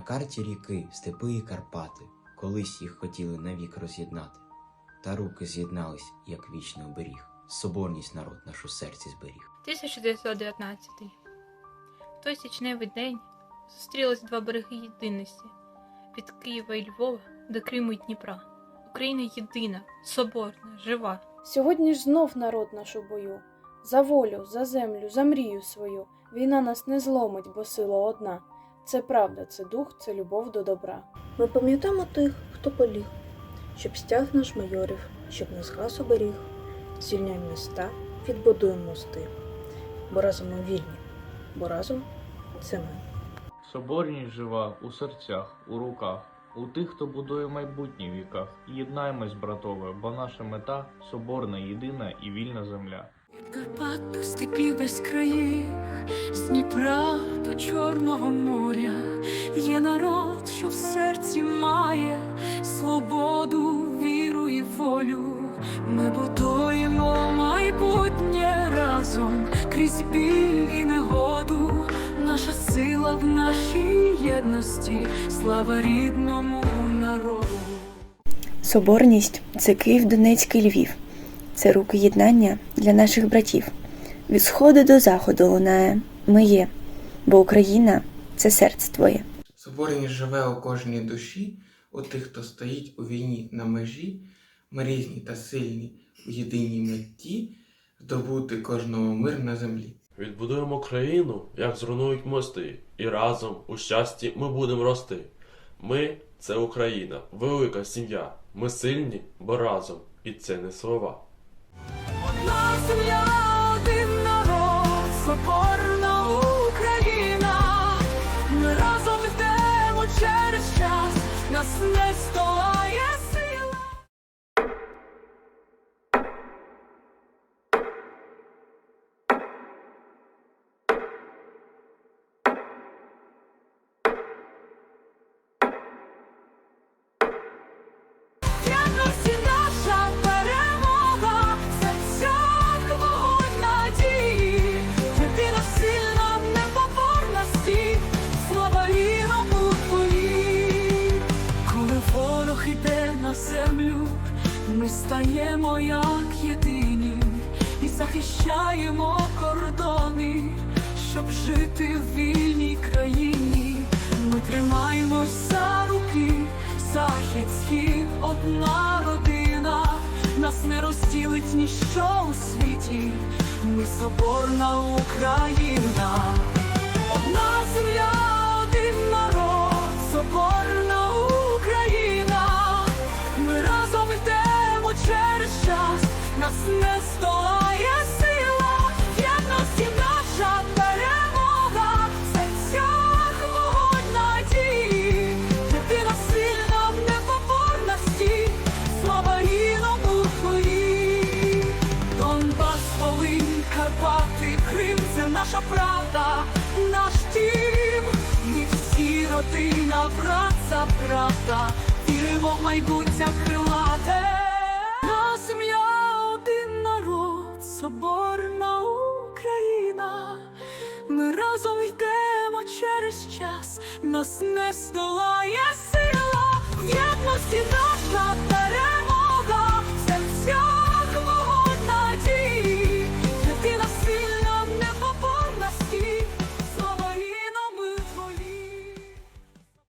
На карті ріки, степи і Карпати, колись їх хотіли навік роз'єднати. Та руки з'єднались, як вічний оберіг. Соборність народ наш у серці зберіг. 1919. В той січневий день зустрілись два береги єдиності від Києва і Львова до Криму і Дніпра. Україна єдина, соборна, жива. Сьогодні ж знов народ наш у бою. За волю, за землю, за мрію свою. Війна нас не зломить, бо сила одна. Це правда, це дух, це любов до добра. Ми пам'ятаємо тих, хто поліг, щоб стяг наш майорів, щоб нас гас оберіг. Звільняємо міста, відбудуємо мости. Бо разом ми вільні, бо разом це ми. Соборність жива у серцях, у руках, у тих, хто будує майбутнє в віках. Єднаймось, братове, бо наша мета соборна, єдина і вільна земля. Карпат до степів без країв, з Дніпра до Чорного моря є народ, що в серці має свободу, віру і волю. Ми будуємо майбутнє разом крізь біль і негоду. Наша сила в нашій єдності, слава рідному народу. Соборність це Київ, Донецький Львів. Це руки єднання для наших братів. Від сходу до заходу лунає ми є, бо Україна це серце твоє. Соборність живе у кожній душі, у тих, хто стоїть у війні на межі, ми різні та сильні у єдиній меті здобути кожного мир на землі. Відбудуємо країну, як зруйнують мости, і разом у щасті ми будемо рости. Ми це Україна, велика сім'я. Ми сильні, бо разом, і це не слова. Одна земля, один народ, соборна ми стаємо як єдині і захищаємо кордони, щоб жити в вільній країні. Ми тримаємось за руки, захід, схід, одна родина, нас не розділить ніщо у світі, ми соборна Україна, одна земля, не здолає сила, в єдності наша перемога, в серцях вогонь надії, сильна в непоборності, слава рідному твої. Донбас, Волинь, Карпати, Крим це наша правда, наш дім. Ми всі родина, брат за брата, віримо в майбуття крилате. Народ, соборна Україна. Ми разом йдемо через час, нас не здолає сила, єдності наша перемога.